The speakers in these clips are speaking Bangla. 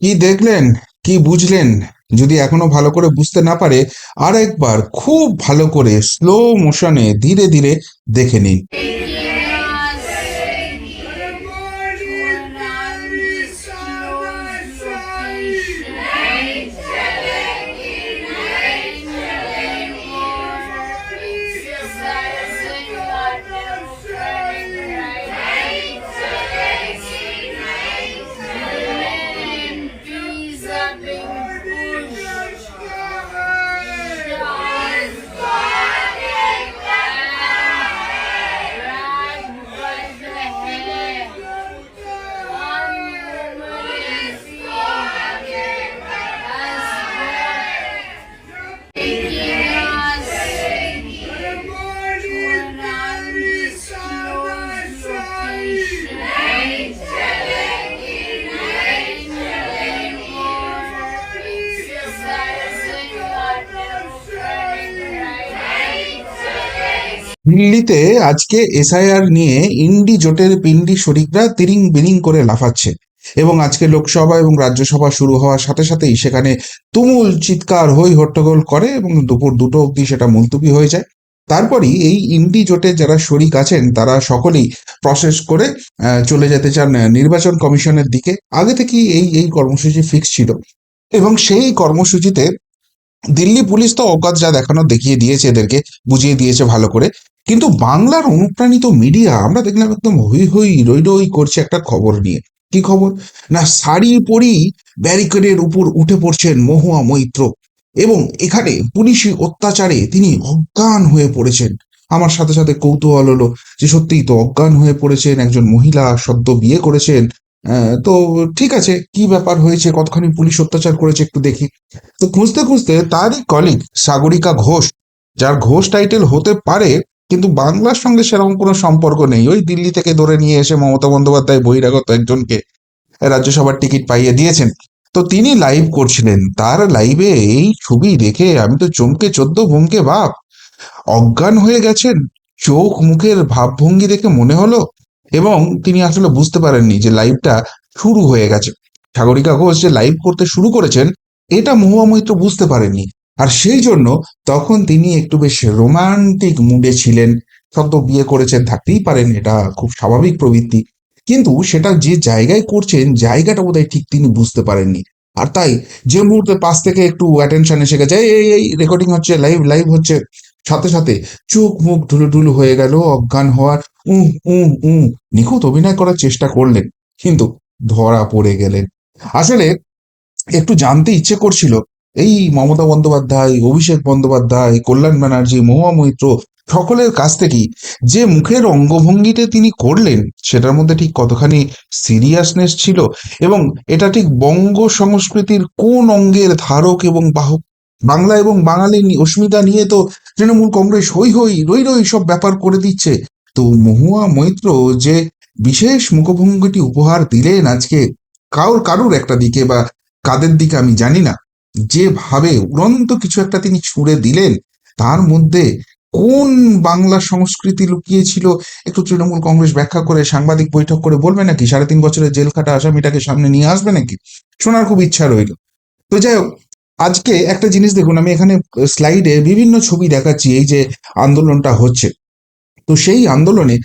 কি দেখলেন? কি বুঝলেন? যদি এখনও ভালো করে বুঝতে না পারে আর একবার খুব ভালো করে স্লো মোশনে ধীরে ধীরে দেখে নিন। দিল্লিতে আজকে এসআইআর নিয়ে ইন্ডি জোটের পিন্ডি শরিকরা তিরিং বিরিং করে লাফাচ্ছে। এবং আজকে লোকসভা এবং রাজ্যসভা শুরু হওয়ার সাথে সাথেই সেখানে তুমুল চিৎকার হই হট্টগোল করে এবং দুপুর দুটো অবধি সেটা মুলতুবি হয়ে যায়। তারপরই এই ইন্ডি জোটের যারা শরিক আছেন, তারা সকলেই প্রসেস করে চলে যেতে চান নির্বাচন কমিশনের দিকে। আগে থেকেই এই এই কর্মসূচি ফিক্স ছিল। এবং সেই কর্মসূচিতে দিল্লি পুলিশ তো অজ্ঞাত যা দেখানো দেখিয়ে দিয়েছে এদেরকে, বুঝিয়ে দিয়েছে ভালো করে। কিন্তু বাংলার অনুপ্রাণিত মিডিয়া আমরা দেখলাম একদম হই হই রই রই করছে একটা খবর নিয়ে। কি খবর? না, শাড়ি পরেই ব্যারিকেডের উপর উঠে পড়ছেন মহুয়া মৈত্র এবং এখানে পুলিশি অত্যাচারে তিনি অজ্ঞান হয়ে পড়েছেন। আমার সাথে সাথে কৌতূহল হলো যে সত্যিই তো অজ্ঞান হয়ে পড়েছেন, একজন মহিলা সদ্য বিয়ে করেছেন তো ঠিক আছে, কি ব্যাপার হয়েছে? কতখানি পুলিশ অত্যাচার করেছে একটু দেখি। তো খুঁজতে খুঁজতে তারই কলিগ সাগরিকা ঘোষ, যার ঘোষ টাইটেল হতে পারে, কিন্তু বাংলার সঙ্গে সেরকম কোনো সম্পর্ক নেই। ওই দিল্লি থেকে ধরে নিয়ে এসে মমতা বন্দ্যোপাধ্যায় বহিরাগত একজনকে রাজ্যসভার টিকিট পাইয়ে দিয়েছেন। তো তিনি লাইভ করছিলেন। তার লাইভে এই ছবি দেখে আমি তো চমকে, চোদ্দ ভুমকে ভাব অজ্ঞান হয়ে গেছেন। চোখ মুখের ভাবভঙ্গি দেখে মনে হলো এবং তিনি আসলে বুঝতে পারেননি যে লাইভটা শুরু হয়ে গেছে। সাগরিকা ঘোষ যে লাইভ করতে শুরু করেছেন, এটা মহুয়া মৈত্র বুঝতে পারেননি। আর সেই জন্য তখন তিনি একটু বেশ রোমান্টিক মুডে ছিলেন। সদ্য বিয়ে করেছেন, থাকতেই পারেন, এটা খুব স্বাভাবিক প্রবৃত্তি। কিন্তু সেটা যে জায়গায় করছেন, জায়গাটা বোধহয় ঠিক তিনি বুঝতে পারেননি। আর তাই যে মুহূর্তে পাশ থেকে একটু অ্যাটেনশন এসে গেছে, এই এই রেকর্ডিং হচ্ছে লাইভ লাইভ হচ্ছে। সাথে সাথে চোখ মুখ ঢুলু ঢুলু হয়ে গেল, অজ্ঞান হওয়ার উ উ উ নিখুঁত অভিনয় করার চেষ্টা করলেন, কিন্তু ধরা পড়ে গেলেন। আসলে একটু জানতে ইচ্ছে করছিল, এই মমতা বন্দ্যোপাধ্যায়, অভিষেক বন্দ্যোপাধ্যায়, কল্যাণ ব্যানার্জি, মহুয়া মৈত্র সকলের কাছ থেকেই যে মুখের অঙ্গভঙ্গিতে তিনি করলেন, সেটার মধ্যে ঠিক কতখানি সিরিয়াসনেস ছিল এবং এটা ঠিক বঙ্গ সংস্কৃতির কোন অঙ্গের ধারক এবং বাহক বাংলা এবং বাঙালি অস্মিতা নিয়ে তো তৃণমূল কংগ্রেস হই হই, রই রই সব ব্যাপার করে দিচ্ছে। তো মহুয়া মৈত্র যে বিশেষ মুখভঙ্গিটি উপহার দিলেন আজকে কারোর কারুর একটা দিকে বা কাদের দিকে আমি জানি না। যেভাবে উড়ন্ত কিছু একটা তিনি ছুঁড়ে দিলেন, তার মধ্যে কোন বাংলা সংস্কৃতি লুকিয়েছিল? একটু তৃণমূল কংগ্রেস ব্যাখ্যা করে, সাংবাদিক বৈঠক করে বলবে নাকি? সাড়ে তিন বছরের জেল খাটা আসামিটাকে সামনে নিয়ে আসবে নাকি? শোনার খুব ইচ্ছা রইল। তো যাই হোক আজকে একটা জিনিস দেখুন, আমি এখানে স্লাইডে বিভিন্ন ছবি দেখাচ্ছি, এই যে আন্দোলনটা হচ্ছে। তো সেই আন্দোলনে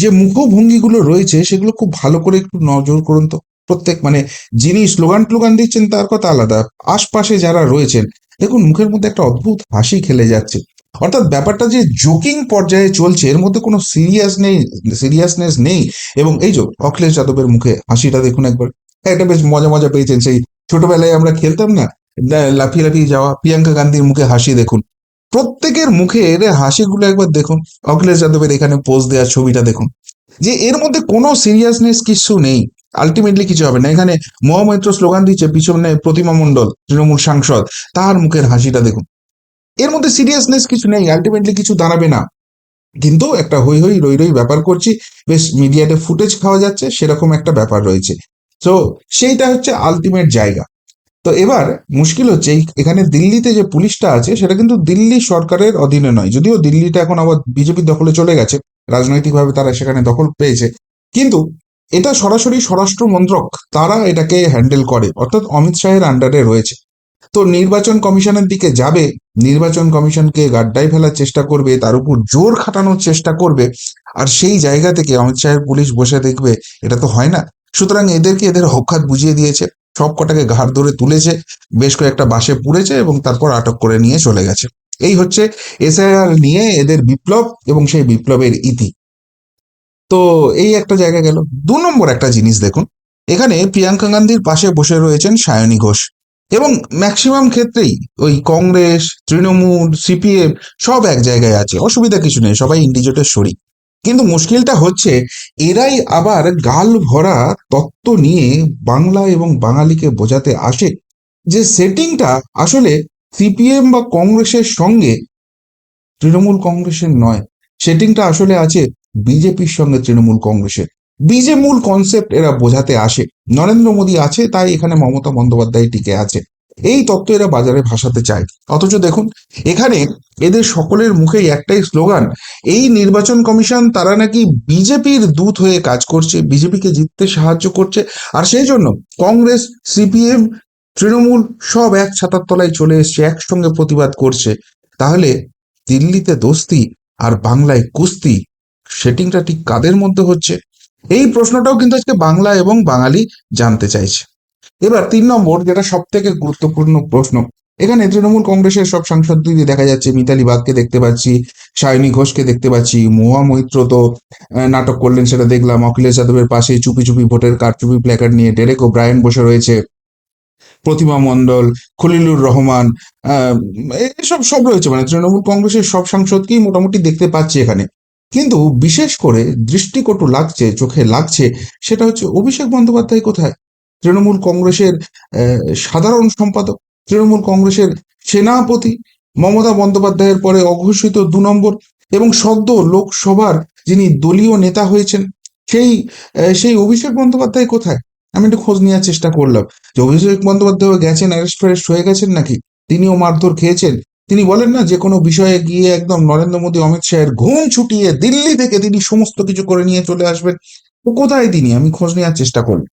যে মুখভঙ্গিগুলো রয়েছে, সেগুলো খুব ভালো করে একটু নজর করুন তো। প্রত্যেক মানে যিনি স্লোগান টোগান দিচ্ছেন, তার কথা আলাদা। আশপাশে যারা রয়েছেন, দেখুন মুখের মধ্যে একটা অদ্ভুত হাসি খেলে যাচ্ছে। অর্থাৎ ব্যাপারটা যে জোকিং পর্যায়ে চলছে, এর মধ্যে কোনো সিরিয়াস নেই, সিরিয়াসনেস নেই। এবং এই যে অখিলেশ যাদবের মুখে হাসিটা দেখুন একবার। একটা বেশ মজা মজা পেয়েছেন, সেই ছোটবেলায় আমরা খেলতাম না লাফিয়ে লাফিয়ে যাওয়া, প্রিয়াঙ্কা গান্ধীর মুখে হাসি দেখুন। প্রত্যেকের মুখে এর হাসিগুলো একবার দেখুন, অখিলেশ যাদবের এখানে পোজ দেওয়ার ছবিটা দেখুন। যে এর মধ্যে কোনো সিরিয়াসনেস কিছু নেই আলটিমেটলি কিছু হবে না। এখানে মহামৈত্র স্লোগান দিচ্ছে, পিছনে প্রতিমা মণ্ডল, তৃণমূল সাংসদ, তার মুখের হাসিটা দেখুন। এর মধ্যে সিরিয়াসনেস কিছু নেই আলটিমেটলি কিছু দাঁড়াবে না। কিন্তু একটা হই হই, রই রই ব্যাপার করছি, বেশ মিডিয়াতে ফুটেজ খাওয়া যাচ্ছে, সেরকম একটা ব্যাপার রয়েছে। তো সেইটা হচ্ছে আলটিমেট জায়গা। তো এবার মুশকিল হচ্ছে এখানে দিল্লিতে যে পুলিশটা আছে, সেটা কিন্তু দিল্লি সরকারের অধীনে নয়। যদিও দিল্লিটা এখন আবার বিজেপির দখলে চলে গেছে, রাজনৈতিকভাবে তারা সেখানে দখল পেয়েছে। কিন্তু এটা সরাসরি স্বরাষ্ট্র মন্ত্রক, তারা এটাকে হ্যান্ডেল করে, অর্থাৎ অমিত শাহের আন্ডারে রয়েছে। তো নির্বাচন কমিশনের দিকে যাবে, নির্বাচন কমিশনকে গাড্ডায় ফেলার চেষ্টা করবে, তার উপর জোর খাটানোর চেষ্টা করবে, আর সেই জায়গা থেকে অমিত শাহের পুলিশ বসে দেখবে, এটা তো হয় না। সুতরাং এদেরকে এদের হক্ষাত বুঝিয়ে দিয়েছে। সব কটাকে ঘাড় ধরে তুলেছে, বেশ কয়েকটা বাসে পুড়েছে এবং তারপর আটক করে নিয়ে চলে গেছে। এই হচ্ছে এসআইআর নিয়ে এদের বিপ্লব এবং সেই বিপ্লবের ইতি। তো এই একটা জায়গা গেল। দু নম্বর একটা জিনিস দেখুন। এখানে প্রিয়াঙ্কা গান্ধীর পাশে বসে রয়েছেন সায়নী ঘোষ এবং ম্যাক্সিমাম ক্ষেত্রেই ওই কংগ্রেস, তৃণমূল, সিপিএম সব এক জায়গায় আছে। অসুবিধা কিছু নেই, সবাই ইন্ডিজোটের শরিক। কিন্তু মুশকিলটা হচ্ছে, এরাই আবার গাল ভরা তত্ত্ব নিয়ে বাংলা এবং বাঙালিকে বোঝাতে আসে যে সেটিংটা আসলে সিপিএম বা কংগ্রেসের সঙ্গে তৃণমূল কংগ্রেসের নয়। সেটিংটা আসলে আছে বিজেপির সঙ্গে তৃণমূল কংগ্রেসের। বিজে মূল কনসেপ্ট এরা বোঝাতে আসে। নরেন্দ্র মোদী আছে, তাই এখানে মমতা বন্দ্যোপাধ্যায় টিকে আছে। এই তত্ত্ব এরা বাজারে ভাসাতে চায়। অথচ দেখুন, এখানে এদের সকলের মুখেই একটাই স্লোগান, এই নির্বাচন কমিশন তারা নাকি বিজেপির দূত হয়ে কাজ করছে, বিজেপিকে জিততে সাহায্য করছে, আর সেই জন্য কংগ্রেস, সিপিএম, তৃণমূল সব এক ছাতার তলায় চলে এসছে, একসঙ্গে প্রতিবাদ করছে। তাহলে দিল্লিতে দোস্তি আর বাংলায় কুস্তি, সেটিংটা ঠিক কাদের মধ্যে হচ্ছে? এই প্রশ্নটাও কিন্তু আজকে বাংলা এবং বাঙালি জানতে চাইছে। এবার তিন নম্বর, যেটা সব থেকে গুরুত্বপূর্ণ প্রশ্ন। এখানে তৃণমূল কংগ্রেসের সব সাংসদদের দেখা যাচ্ছে, মিতালি বাগকে দেখতে পাচ্ছি, সায়নী ঘোষকে দেখতে পাচ্ছি মহুয়া মৈত্র তো নাটক করলেন সেটা দেখলাম, অখিলেশ যাদবের পাশে চুপি চুপি ভোটের কার্ড চুপি প্ল্যাকার্ড নিয়ে ডেরেক ও ব্রায়ন বসে রয়েছে, প্রতিমা মণ্ডল, খলিলুর রহমান এসব সব রয়েছে মানে তৃণমূল কংগ্রেসের সব সাংসদকেই মোটামুটি দেখতে পাচ্ছি এখানে। কিন্তু বিশেষ করে দৃষ্টিকটু লাগছে, চোখে লাগছে, সেটা হচ্ছে অভিষেক বন্দ্যোপাধ্যায় কোথায়? তৃণমূল কংগ্রেসের সাধারণ সম্পাদক, তৃণমূল কংগ্রেসের সেনাপতি মমতা বন্দ্যোপাধ্যায়ের পরে অঘোষিত দু নম্বর এবং সদ্য লোকসভার যিনি দলীয় নেতা হয়েছেন, সেই সেই অভিষেক বন্দ্যোপাধ্যায় কোথায়? আমি একটু খোঁজ নেওয়ার চেষ্টা করলাম। যে অভিষেক বন্দ্যোপাধ্যায় গেছেন, অ্যারেস্ট ফ্যারেস্ট হয়ে গেছেন নাকি? তিনিও মারধর খেয়েছেন। তিনি বলেন না যে কোনো বিষয়ে গিয়ে একদম নরেন্দ্র মোদী, অমিত শাহের ঘুম ছুটিয়ে দিল্লি থেকে তিনি সমস্ত কিছু করে নিয়ে চলে আসবেন। কোথায় তিনি? আমি খোঁজ নেওয়ার চেষ্টা করলাম।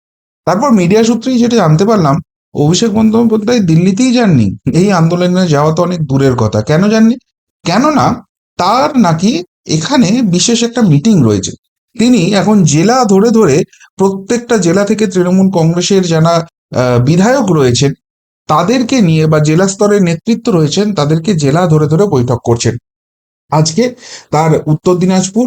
তারপর মিডিয়া সূত্রেই যেটা জানতে পারলাম, অভিষেক বন্দ্যোপাধ্যায় দিল্লিতেই যাননি। এই আন্দোলনে যাওয়া তো অনেক দূরের কথা। কেন যাননি? কেননা তার নাকি এখানে বিশেষ একটা মিটিং রয়েছে। তিনি এখন জেলা ধরে ধরে প্রত্যেকটা জেলা থেকে তৃণমূল কংগ্রেসের যারা বিধায়ক রয়েছেন, তাদেরকে নিয়ে বা জেলা স্তরের নেতৃত্ব রয়েছেন, তাদেরকে জেলা ধরে ধরে বৈঠক করছেন। আজকে তার উত্তর দিনাজপুর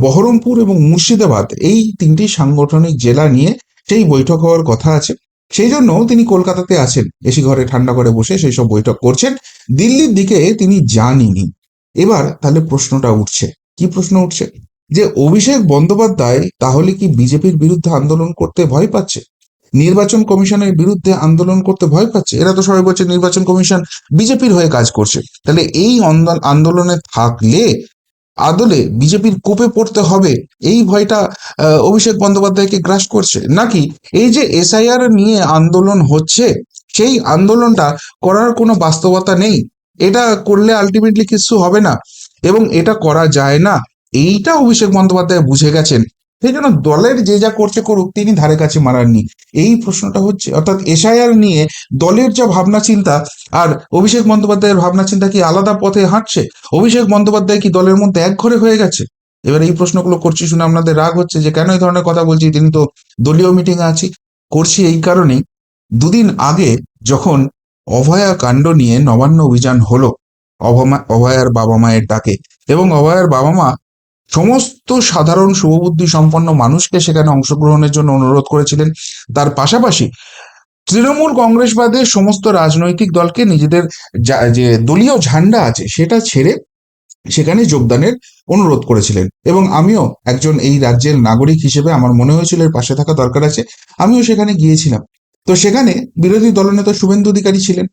বহরমপুর এবং মুর্শিদাবাদ এই তিনটি সাংগঠনিক জেলা নিয়ে সেই বৈঠক হওয়ার কথা আছে। সেই জন্য তিনি কলকাতাতে আছেন। এসি ঘরে ঠান্ডা করে বসে সেই সব বৈঠক করছেন। দিল্লির দিকে তিনি যাননি। এবার তাহলে প্রশ্নটা উঠছে। কি প্রশ্ন উঠছে? যে অভিষেক বন্দ্যোপাধ্যায় তাহলে কি বিজেপির বিরুদ্ধে আন্দোলন করতে ভয় পাচ্ছে? নির্বাচন কমিশনের বিরুদ্ধে আন্দোলন করতে ভয় পাচ্ছে? এরা তো সবাই বলছে নির্বাচন কমিশন বিজেপির হয়ে কাজ করছে। তাহলে এই আন্দোলনে থাকলে আদলে বিজেপির কোপে পড়তে হবে। এই ভয়টা অভিষেক বন্দ্যোপাধ্যায়কে গ্রাস করছে। নাকি এই যে এসআইআর নিয়ে আন্দোলন হচ্ছে, সেই আন্দোলনটা করার কোনো বাস্তবতা নেই? এটা করলে আলটিমেটলি কিছু হবে না। এবং এটা করা যায় না। এইটা অভিষেক বন্দ্যোপাধ্যায় বুঝে গেছেন। সেই জন্য দলের যে যা করছে করুক, তিনি ধারে কাছে মারাননি। এই প্রশ্নটা হচ্ছে, অর্থাৎ এসআইআর নিয়ে দলের যা ভাবনা চিন্তা আর অভিষেক বন্দ্যোপাধ্যায়ের ভাবনা চিন্তা কি আলাদা পথে হাঁটছে? অভিষেক বন্দ্যোপাধ্যায় কি দলের মধ্যে এক ঘরে হয়ে গেছে? এবার এই প্রশ্নগুলো করছি শুনে আপনাদের রাগ হচ্ছে যে কেন এই ধরনের কথা বলছি, তিনি তো দলীয় মিটিং আছি। করছি এই কারণেই, দুদিন আগে যখন অভয়া কাণ্ড নিয়ে নবান্ন অভিযান হলো অভয়ার বাবা মায়ের ডাকে, এবং অভয়ার বাবা মা সমস্ত সাধারণ শুভবুদ্ধি সম্পন্ন মানুষকে সেখানে অংশগ্রহণের জন্য অনুরোধ করেছিলেন। তার পাশাপাশি তৃণমূল কংগ্রেস বাদে সমস্ত রাজনৈতিক দলকে নিজেদের যে দলীয় ঝান্ডা আছে সেটা ছেড়ে সেখানে যোগদানের অনুরোধ করেছিলেন। এবং আমিও একজন এই রাজ্যের নাগরিক হিসেবে আমার মনে হয়েছিল এর পাশে থাকা দরকার আছে, আমিও সেখানে গিয়েছিলাম। তো সেখানে বিরোধী দলনেতা শুভেন্দু অধিকারী ছিলেন।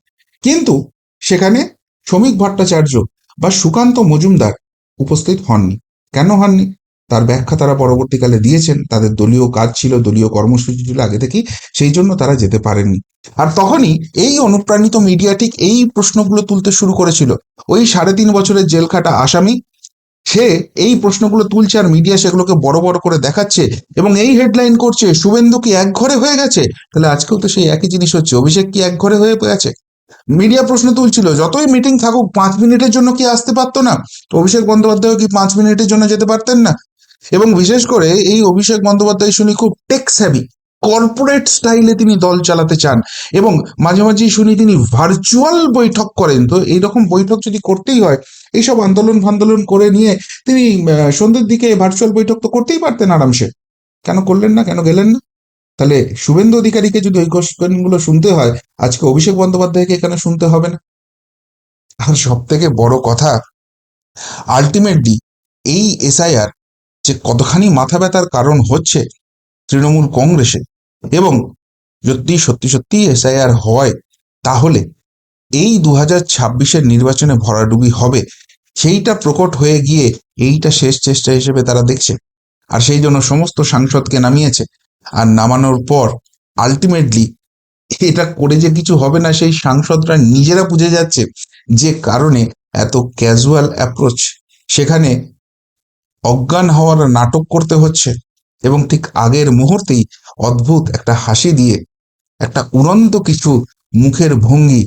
কিন্তু সেখানে শ্রমিক ভট্টাচার্য বা সুকান্ত মজুমদার উপস্থিত হননি। কেন হননি তার ব্যাখ্যা তারা পরবর্তীকালে দিয়েছেন। তাদের দলীয় কাজ ছিল, দলীয় কর্মসূচি ছিল আগে থেকেই, সেই জন্য তারা যেতে পারেননি। আর তখনই এই অনুপ্রাণিত মিডিয়া ঠিক এই প্রশ্নগুলো তুলতে শুরু করেছিল। ওই সাড়ে তিন বছরের জেল খাটা আসামি, সে এই প্রশ্নগুলো তুলছে আর মিডিয়া সেগুলোকে বড় বড় করে দেখাচ্ছে এবং এই হেডলাইন করছে, শুভেন্দু কি এক ঘরে হয়ে গেছে? তাহলে আজকেও তো সেই একই জিনিস হচ্ছে। অভিষেক কি এক ঘরে হয়ে গেছে? মিডিয়া প্রশ্ন তুলছিল, যতই মিটিং থাকুক, পাঁচ মিনিটের জন্য কি আসতে পারতো না? অভিষেক বন্দ্যোপাধ্যায় কি পাঁচ মিনিটের জন্য যেতে পারতেন না? এবং বিশেষ করে এই অভিষেক বন্দ্যোপাধ্যায় শুনি খুব টেক্স হ্যাভি কর্পোরেট স্টাইলে তিনি দল চালাতে চান এবং মাঝে মাঝেই শুনি তিনি ভার্চুয়াল বৈঠক করেন। তো এইরকম বৈঠক যদি করতেই হয়, এইসব আন্দোলন ফান্দোলন করে নিয়ে তিনি সন্ধ্যের দিকে ভার্চুয়াল বৈঠক তো করতেই পারতেন আরামসে। কেন করলেন না? কেন গেলেন না? তাহলে শুভেন্দু অধিকারীকে যদি ওই কোশ্চেনগুলো শুনতে হয়, আজকে অভিষেক বন্দ্যোপাধ্যায়কে এখানে শুনতে হবে না? আর সব থেকে বড় কথা আলটিমেটলি এই এসআইআর যে কতখানি মাথা ব্যথার কারণ হচ্ছে তৃণমূল কংগ্রেসে এবং যদি সত্যি সত্যি এসআইআর হয়, তাহলে এই দু হাজার ছাব্বিশের নির্বাচনে ভরাডুবি হবে। সেইটা প্রকট হয়ে গিয়ে এইটা শেষ চেষ্টা হিসেবে তারা দেখছে। আর সেই জন্য সমস্ত সাংসদকে নামিয়েছে। আর নামানোর পর আলটিমেটলি এটা করে যে কিছু হবে না, সেই সাংসদরা নিজেরা বুঝে যাচ্ছে যে কারণে এত ক্যাজুয়াল অ্যাপ্রোচ সেখানে অজ্ঞান হওয়ার নাটক করতে হচ্ছে এবং ঠিক আগের মুহূর্তেই অদ্ভুত একটা হাসি দিয়ে একটা উড়ন্ত কিছু মুখের ভঙ্গি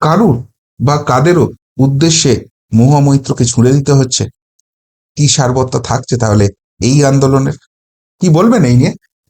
কারুর বা কাদেরও উদ্দেশ্যে মহামৈত্রকে ছুড়ে দিতে হচ্ছে। কি সারবত্ত থাকছে তাহলে এই আন্দোলনের? কি বলবেন এই নিয়ে?